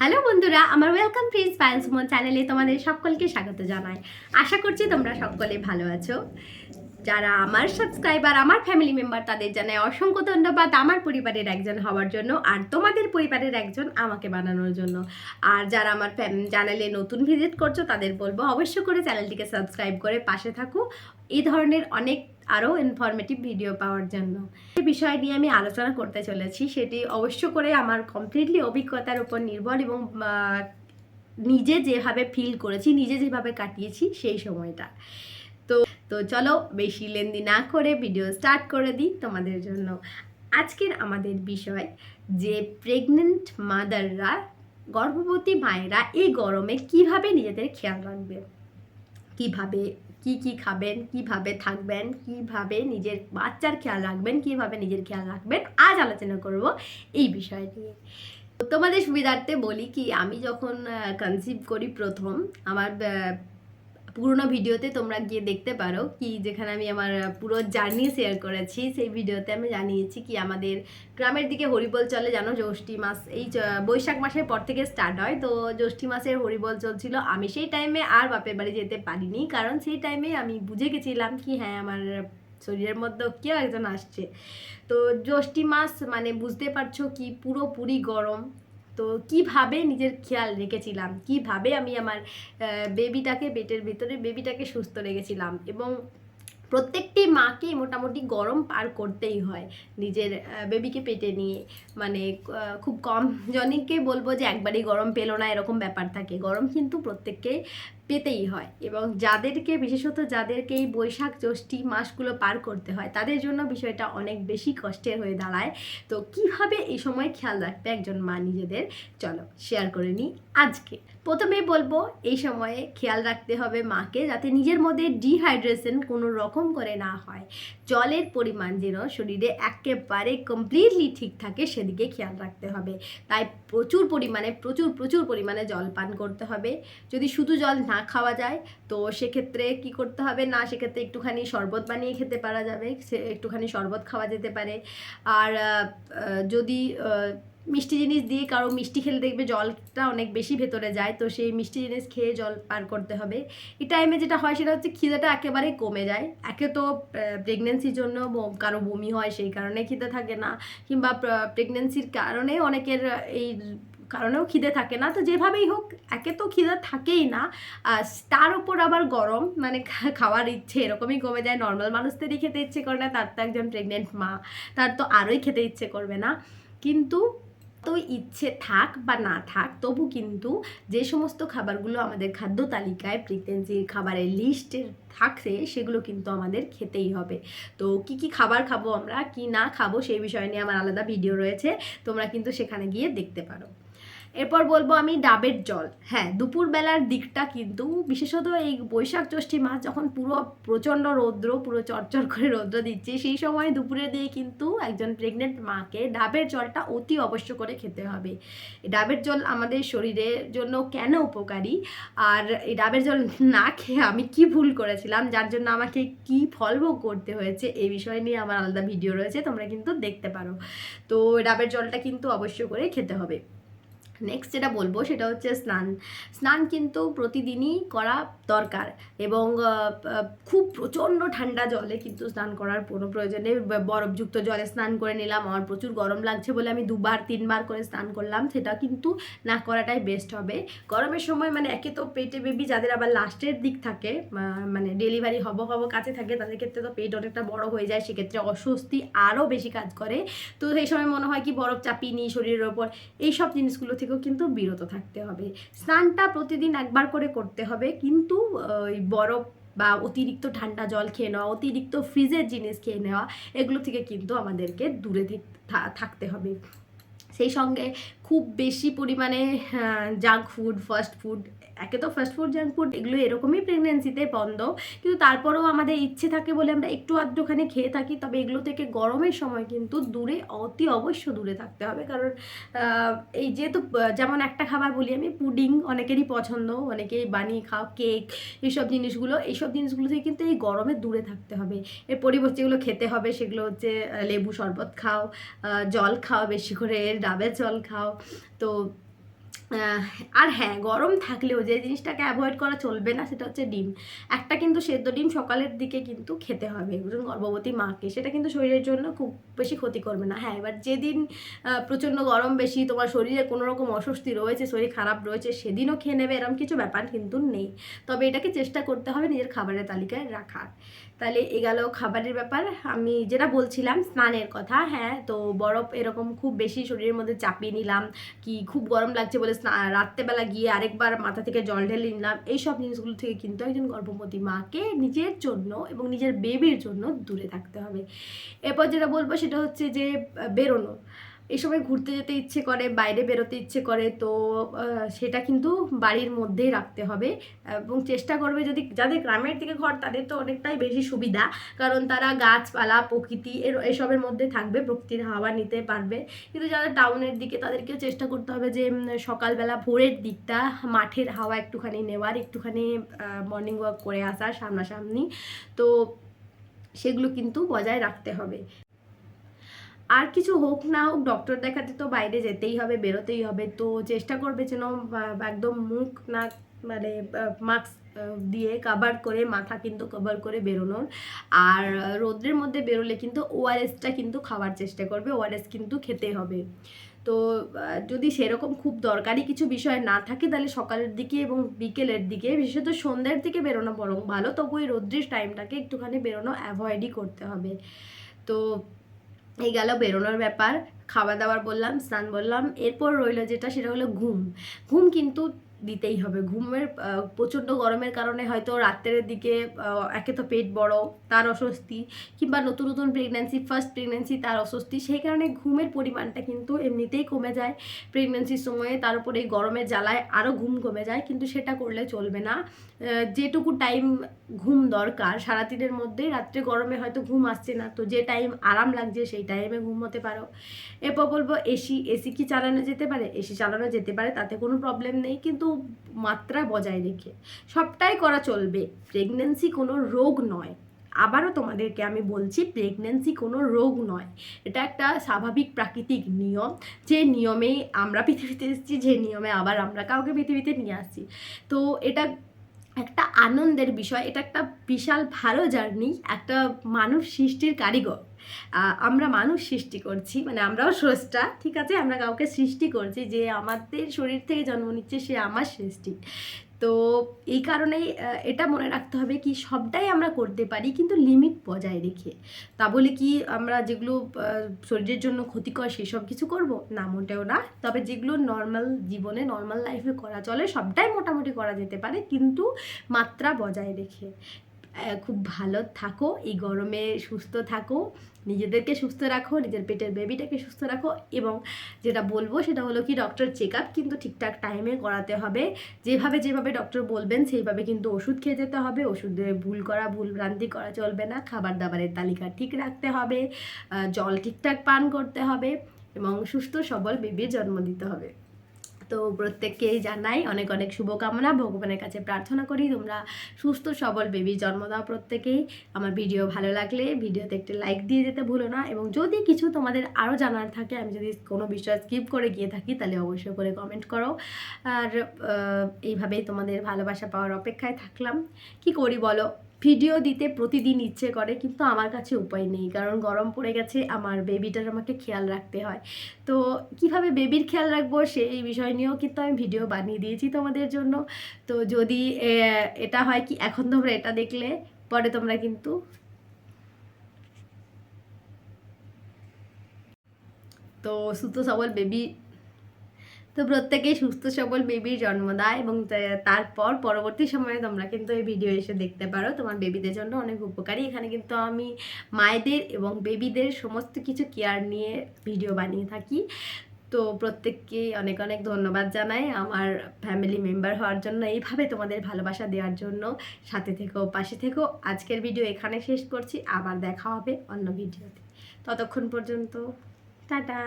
Hello বন্ধুরা, আমার welcome friends Payel Suman চ্যানেলে তোমাদের সকলকে স্বাগত জানাই। আশা করছি তোমরা সকলে ভালো আছো। যারা আমার সাবস্ক্রাইবার আমার ফ্যামিলি মেম্বার তাদের জানায় অসংখ্য ধন্যবাদ আমার পরিবারের একজন হওয়ার জন্য আর তোমাদের পরিবারের একজন আমাকে বানানোর জন্য। আর যারা আমার চ্যানেলে নতুন ভিজিট করছ, তাদের বলব অবশ্য করে চ্যানেলটিকে সাবস্ক্রাইব করে পাশে থাকো। এই ধরনের অনেক আরও ইনফরমেটিভ ভিডিও পাওয়ার জন্য। যে বিষয় নিয়ে আমি আলোচনা করতে চলেছি, সেটি অবশ্য করে আমার কমপ্লিটলি অভিজ্ঞতার উপর নির্ভর এবং নিজে যেভাবে ফিল করেছি, নিজে যেভাবে কাটিয়েছি সেই সময়টা। তো তো চলো বেশি লেন্দি না করে ভিডিও স্টার্ট করে দিই তোমাদের জন্য। আজকের আমাদের বিষয়, যে প্রেগনেন্ট মাদাররা গর্ভবতী মায়েরা এই গরমে কীভাবে নিজেদের খেয়াল রাখবে? কীভাবে কি কি খাবেন, কীভাবে থাকবেন, কীভাবে নিজের বাচ্চার খেয়াল রাখবেন, কীভাবে নিজের খেয়াল রাখবেন, আজ আলোচনা করব এই বিষয় নিয়ে। তোমাদের সুবিধার্থে বলি কি, আমি যখন কনসিভ করি প্রথম, আমার পুরোনো ভিডিওতে তোমরা গিয়ে দেখতে পারো কি যেখানে আমি আমার পুরো জার্নি শেয়ার করেছি। সেই ভিডিওতে আমি জানিয়েছি কি আমাদের গ্রামের দিকে হরিবল চলে, জানো? জ্যৈষ্ঠী মাস, এই বৈশাখ মাসের পর থেকে স্টার্ট হয়। তো জ্যৈষ্ঠী মাসের হরিবল চলছিল। আমি সেই টাইমে আর বাপের বাড়ি যেতে পারিনি। কারণ সেই টাইমে আমি বুঝে গেছিলাম কি হ্যাঁ আমার শরীরের মধ্যেও কেউ একজন আসছে। তো জ্যৈষ্ঠী মাস মানে বুঝতে পারছ কি, পুরোপুরি গরম। তো কীভাবে নিজের খেয়াল রেখেছিলাম? কীভাবে আমি আমার বেবিটাকে পেটের ভিতরে বেবিটাকে সুস্থ রেখেছিলাম? এবং প্রত্যেকটি মাকে মোটামুটি গরম পার করতেই হয় নিজের বেবিকে পেটে নিয়ে। মানে খুব কম জনকে বলব যে একবারই গরম পেল না, এরকম ব্যাপার থাকে। গরম কিন্তু প্রত্যেককে পেতেই হয় এবং যাদেরকে, বিশেষত যাদেরকে এই বৈশাখ জ্যৈষ্ঠী মাসগুলো পার করতে হয়, তাদের জন্য বিষয়টা অনেক বেশি কষ্টের হয়ে দাঁড়ায়। তো কীভাবে এই সময় খেয়াল রাখবে একজন মা নিজেদের? চলো শেয়ার করে নিই আজকে। প্রথমে বলব, এই সময়ে খেয়াল রাখতে হবে মাকে যাতে নিজের মধ্যে ডিহাইড্রেশন কোনো রকম করে না হয়। জলের পরিমাণ যেন শরীরে একেবারে কমপ্লিটলি ঠিক থাকে সেদিকে খেয়াল রাখতে হবে। তাই প্রচুর পরিমাণে, প্রচুর প্রচুর পরিমাণে জল পান করতে হবে। যদি শুধু জল না খাওয়া যায়, তো সেক্ষেত্রে কি করতে হবে? না, সেক্ষেত্রে একটুখানি শরবত বানিয়ে খেতে পারা যাবে, সে একটুখানি শরবত খাওয়া যেতে পারে। আর যদি মিষ্টি জিনিস দিয়ে কারও মিষ্টি খেলে দেখবে জলটা অনেক বেশি ভেতরে যায়, তো সেই মিষ্টি জিনিস খেয়ে জল পার করতে হবে। এই টাইমে যেটা হয় সেটা হচ্ছে খিদেটা একেবারেই কমে যায়। একে তো প্রেগনেন্সির জন্য কারও বমি হয়, সেই কারণে খিদে থাকে না। কিংবা প্রেগনেন্সির কারণে অনেকের এই কারণেও খিদে থাকে না। তো যেভাবেই হোক, একে তো খিদে থাকেই না। তার উপর আবার গরম মানে খাওয়ার ইচ্ছে এরকমই কমে যায়। নর্মাল মানুষদেরই খেতে ইচ্ছে করে না, তার তো একজন প্রেগনেন্ট মা, তার তো আরোই খেতে ইচ্ছে করবে না। কিন্তু তো ইচ্ছে থাক বা না থাক, তবু কিন্তু যে সমস্ত খাবারগুলো আমাদের খাদ্য তালিকায় প্রেগনেন্সির খাবারের লিস্টে থাকছে, সেগুলো কিন্তু আমাদের খেতেই হবে। তো কি কি খাবার খাব আমরা, কি না খাব, সেই বিষয় নিয়ে আমার আলাদা ভিডিও রয়েছে। তোমরা কিন্তু সেখানে গিয়ে দেখতে পারো। এরপর বলব আমি ডাবের জল। হ্যাঁ দুপুরবেলার দিকটা কিন্তু বিশেষত এই বৈশাখ জ্যৈষ্ঠী মাস যখন পুরো প্রচণ্ড রৌদ্র, পুরো চরচর করে রৌদ্র দিচ্ছে, সেই সময় দুপুরে দিয়ে কিন্তু একজন প্রেগনেন্ট মাকে ডাবের জলটা অতি অবশ্য করে খেতে হবে। ডাবের জল আমাদের শরীরের জন্য কেন উপকারী? আর এই ডাবের জল না খেয়ে আমি কি ভুল করেছিলাম? যার জন্য আমাকে কি ফলভোগ করতে হয়েছে? এই বিষয় নিয়ে আমার আলাদা ভিডিও রয়েছে, তোমরা কিন্তু দেখতে পারো। তো ডাবের জলটা কিন্তু অবশ্য করে খেতে হবে। নেক্সট যেটা বলব সেটা হচ্ছে স্নান। স্নান কিন্তু প্রতিদিনই করা দরকার এবং খুব প্রচণ্ড ঠান্ডা জলে কিন্তু স্নান করার কোনো প্রয়োজন বরফযুক্ত জলে স্নান করে নিলাম। আমার প্রচুর গরম লাগছে বলে আমি দুবার, তিনবার করে স্নান করলাম। সেটা কিন্তু না করাটাই বেস্ট হবে। গরমের সময় মানে একে তো পেটে বেবি যাদের আবার লাস্টের দিক থাকে মানে ডেলিভারি হব হব কাছে থাকে, তাদের ক্ষেত্রে তো পেট অনেকটা বড় হয়ে যায়। সেক্ষেত্রে অস্বস্তি আরও বেশি কাজ করে। তো সেই সময় মনে হয় কি বরফ চাপিয়ে নিই শরীরের ওপর। এই সব জিনিসগুলো থেকেও কিন্তু বিরত থাকতে হবে। স্নানটা প্রতিদিন একবার করে করতে হবে, কিন্তু ওই বরফ বা অতিরিক্ত ঠান্ডা জল খেয়ে নেওয়া, অতিরিক্ত ফ্রিজের জিনিস খেয়ে নেওয়া, এগুলো থেকে কিন্তু আমাদেরকে দূরে থাকতে হবে। সেই সঙ্গে খুব বেশি পরিমাণে জাঙ্ক ফুড ফাস্ট ফুড একে তো ফাস্ট ফুড জাঙ্ক ফুড এগুলো এরকমই প্রেগনেন্সিতে বন্ধ। কিন্তু তারপরেও আমাদের ইচ্ছে থাকে বলে আমরা একটু আধটুখানি খেয়ে থাকি, তবে এগুলো থেকে গরমের সময় কিন্তু দূরে, অতি অবশ্য দূরে থাকতে হবে। কারণ এই যেহেতু, যেমন একটা খাবার বলি আমি, পুডিং অনেকেরই পছন্দ, অনেকেই বানিয়ে খাও, কেক, এইসব জিনিসগুলো এইসব জিনিসগুলো থেকে কিন্তু এই গরমে দূরে থাকতে হবে। এর পরিবর্তে যেগুলো খেতে হবে সেগুলো হচ্ছে লেবু শরবত খাও জল খাও, বেশি করে ডাবের জল খাও তো আর হ্যাঁ গরম থাকলেও যে জিনিসটাকে অ্যাভয়েড করা চলবে না সেটা হচ্ছে ডিম। একটা কিন্তু সেদ্ধ ডিম সকালের দিকে কিন্তু খেতে হবে। একজন গর্ভবতী মাকে, সেটা কিন্তু শরীরের জন্য খুব বেশি ক্ষতি করবে না। হ্যাঁ এবার যেদিন প্রচণ্ড গরম বেশি, তোমার শরীরে কোনো রকম অস্বস্তি রয়েছে, শরীর খারাপ রয়েছে, সেদিনও খেয়ে নেবে এরকম কিছু ব্যাপার কিন্তু নেই। তবে এটাকে চেষ্টা করতে হবে নিজের খাবারের তালিকায় রাখার। তাহলে এ গেল খাবারের ব্যাপার। আমি যেটা বলছিলাম, স্নানের কথা। হ্যাঁ তো বরফ এরকম খুব বেশি শরীরের মধ্যে চাপিয়ে নিলাম, কি খুব গরম লাগছে বলে রাত্রেবেলা গিয়ে আরেকবার মাথা থেকে জল ঢেলে নিলাম। এইসব জিনিসগুলো থেকে কিন্তু একজন গর্ভবতী মাকে নিজের জন্য এবং নিজের বেবির জন্য দূরে থাকতে হবে। এরপর যেটা বলব সেটা হচ্ছে যে বেরোনো। এই সময় ঘুরতে যেতে ইচ্ছে করে, বাইরে বেরোতে ইচ্ছে করে, তো সেটা কিন্তু বাড়ির মধ্যেই রাখতে হবে। এবং চেষ্টা করবে যদি, যাদের গ্রামের দিকে ঘর, তাদের তো অনেকটাই বেশি সুবিধা। কারণ তারা গাছপালা, প্রকৃতি, এর, এসবের মধ্যে থাকবে, প্রকৃতির হাওয়া নিতে পারবে। কিন্তু যারা টাউনের দিকে তাদেরকে চেষ্টা করতে হবে যে সকালবেলা ভোরের দিকটা, মাঠের হাওয়া একটুখানি নেওয়ার, একটুখানি মর্নিং ওয়াক করে আসার সামনাসামনি। তো, সেগুলো কিন্তু বজায় রাখতে হবে। আর কিছু হোক না হোক ডক্টর দেখাতে তো বাইরে যেতেই হবে, বেরোতেই হবে। তো চেষ্টা করবে যেন একদম মুখ, নাক মানে মাস্ক দিয়ে কাভার করে, মাথা কিন্তু কভার করে বেরোনোর। আর রোদ্রের মধ্যে বেরোলে কিন্তু ওআরএসটা কিন্তু খাওয়ার চেষ্টা করবে ওআরএস কিন্তু খেতে হবে। তো যদি সেরকম খুব দরকারি কিছু বিষয় না থাকে, তাহলে সকালের দিকে এবং বিকেলের দিকে, বিশেষত সন্ধ্যের দিকে বেরোনো বরং ভালো। তবু এই রোদ্রের টাইমটাকে একটুখানি বেরোনো অ্যাভয়েডই করতে হবে। তো এই গেল বেরোনোর ব্যাপার, খাওয়া দাওয়ার বললাম, স্নান বললাম, এরপর রইল যেটা, সেটা হলো ঘুম। ঘুম কিন্তু দিতেই হবে। ঘুমের প্রচণ্ড গরমের কারণে হয়তো রাত্রের দিকে একে তো পেট বড়, তার অস্বস্তি, কিংবা নতুন নতুন প্রেগন্যান্সি ফার্স্ট প্রেগন্যান্সি তার অস্বস্তি, সেই কারণে ঘুমের পরিমাণটা কিন্তু এমনিতেই কমে যায়। প্রেগন্যান্সির সময়ে তার উপরে এই গরমের জ্বালায় আরও ঘুম কমে যায়, কিন্তু সেটা করলে চলবে না। যেটুকু টাইম ঘুম দরকার, সারাদিনের মধ্যে, রাত্রে গরমে হয়তো ঘুম আসছে না, তো যে টাইম আরাম লাগছে, সেই টাইমে ঘুমোতে পারো। এরপর বলব এসি এসি কি চালানো যেতে পারে? এসি চালানো যেতে পারে, তাতে কোনো প্রবলেম নেই, কিন্তু মাত্রা বজায় রেখে। সবটাই করা চলবে। প্রেগনেন্সি কোনো রোগ নয়। আবারও তোমাদেরকে আমি বলছি প্রেগনেন্সি কোনো রোগ নয়। এটা একটা স্বাভাবিক প্রাকৃতিক নিয়ম। যে নিয়মেই আমরা পৃথিবীতে এসেছি, যে নিয়মে আবার আমরা কাউকে পৃথিবীতে নিয়ে আসছি। তো এটা একটা আনন্দের বিষয়। এটা একটা বিশাল ভালো জার্নি। একটা মানুষ সৃষ্টির কারিগর। আমরা মানুষ সৃষ্টি করছি মানে আমরাও স্রষ্টা, ঠিক আছে? আমরা কাউকে সৃষ্টি করছি যে আমাদের শরীর থেকে জন্ম নিচ্ছে, সে আমার সৃষ্টি। তো এই কারণেই এটা মনে রাখতে হবে কি সবটাই আমরা করতে পারি, কিন্তু লিমিট বজায় রেখে। তা বলে কি আমরা যেগুলো শরীরের জন্য ক্ষতিকর সেসব কিছু করব? না, মোটেও না। তবে যেগুলো নর্মাল জীবনে নর্মাল লাইফে করা চলে, সবটাই মোটামুটি করা যেতে পারে, কিন্তু মাত্রা বজায় রেখে। খুব ভালো থাকো, এই গরমে সুস্থ থাকো। নিজেদেরকে সুস্থ রাখো, নিজের পেটের বেবিটাকে সুস্থ রাখো এবং যেটা বলব সেটা হলো কি ডক্টর চেক আপ কিন্তু ঠিকঠাক টাইমে করাতে হবে। যেভাবে যেভাবে ডক্টর বলবেন সেইভাবে কিন্তু ওষুধ খেয়ে যেতে হবে। ওষুধে ভুল করা, ভুল ভ্রান্তি করা চলবে না। খাবার দাবারের তালিকা ঠিক রাখতে হবে। জল ঠিকঠাক পান করতে হবে এবং সুস্থ সবল বেবির জন্ম দিতে হবে। তো প্রত্যেককেই জানাই অনেক অনেক শুভকামনা। ভগবানের কাছে প্রার্থনা করি তোমরা সুস্থ, সবল বেবি জন্ম দাও প্রত্যেকেই। আমার ভিডিও ভালো লাগলে ভিডিওতে একটি লাইক দিয়ে যেতে ভুলো না এবং যদি কিছু তোমাদের আরও জানার থাকে, আমি যদি কোনো বিষয় স্কিপ করে গিয়ে থাকি, তাহলে অবশ্যই করে কমেন্ট করো। আর এইভাবেই তোমাদের ভালোবাসা পাওয়ার অপেক্ষায় থাকলাম। কি করি বলো? ভিডিও দিতে প্রতিদিন ইচ্ছে করে, কিন্তু আমার কাছে উপায় নেই। কারণ গরম পড়ে গেছে, আমার বেবিটার আমাকে খেয়াল রাখতে হয়। তো কীভাবে বেবির খেয়াল রাখব সেই বিষয় নিয়েও কিন্তু আমি ভিডিও বানিয়ে দিয়েছি তোমাদের জন্য। তো যদি এটা হয় কি, এখন তোমরা এটা দেখলে, পরে তোমরা কিন্তু তো সুস্থ সবল বেবি তো প্রত্যেকেই সুস্থ, সবল বেবির জন্ম দেয় এবং তারপর পরবর্তী সময়ে তোমরা কিন্তু এই ভিডিও এসে দেখতে পারো। তোমার বেবিদের জন্য অনেক উপকারী। এখানে কিন্তু আমি মায়েদের এবং বেবিদের সমস্ত কিছু কেয়ার নিয়ে ভিডিও বানিয়ে থাকি। তো প্রত্যেককে অনেক অনেক ধন্যবাদ জানাই আমার ফ্যামিলি মেম্বার হওয়ার জন্য, এইভাবে তোমাদের ভালোবাসা দেওয়ার জন্য। সাথে থেকো, পাশে থেকো। আজকের ভিডিও এখানে শেষ করছি। আবার দেখা হবে অন্য ভিডিওতে ততক্ষণ পর্যন্ত, টাটা!